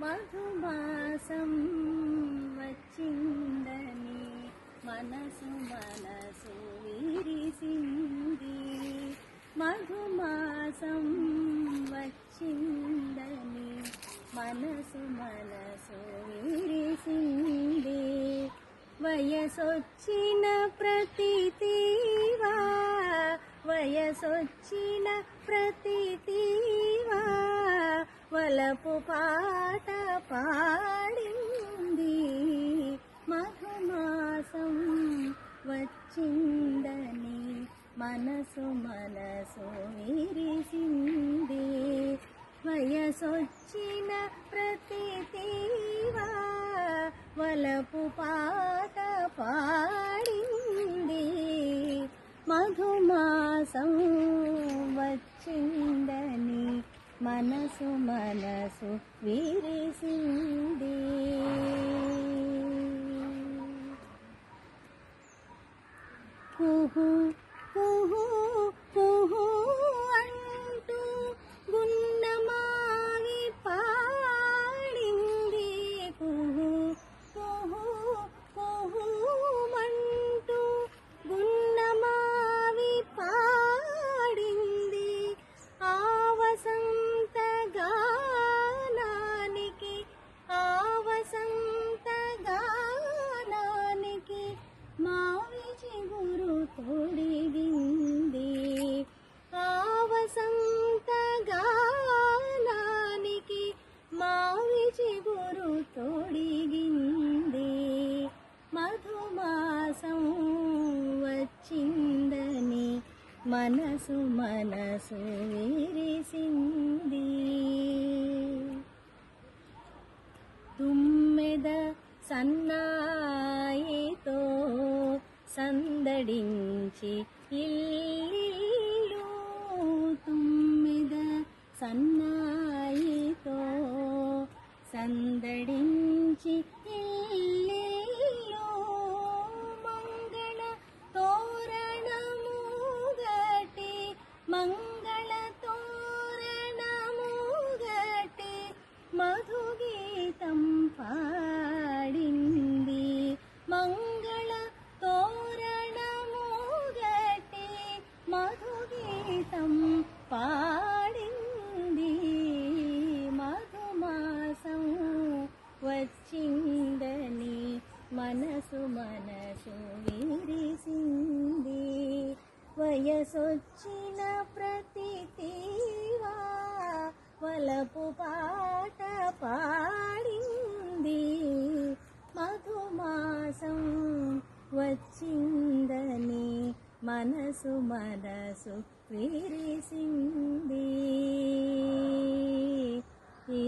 మధుమాసం వచ్చిందని మనసు మనసు విరిసింది. మధుమాసం వచ్చిందని మనసు మనసు విరిసింది. వయసొచ్చిన ప్రతి వయసొచ్చిన ప్రతి వలపు పాట పాడింది. మధుమాసం వచ్చిందని మనసు మనసు విరిసింది. వయసొచ్చిన ప్రతి వలపు పాట పాడింది. మధుమాసం మనసు మనసు విరిసింది. కుహు కుహు మనసు మనసు విరిసింది. తుమ్మెద సన్నాయితో సందడించి ఇల్లు తుమ్మెద సన్నాయితో సందడి మనసు విరిసింది. వయసొచ్చిన ప్రతివా వలపు పాట పాడింది. మధుమాసం వచ్చిందని మనసు మనసు విరిసింది. ఈ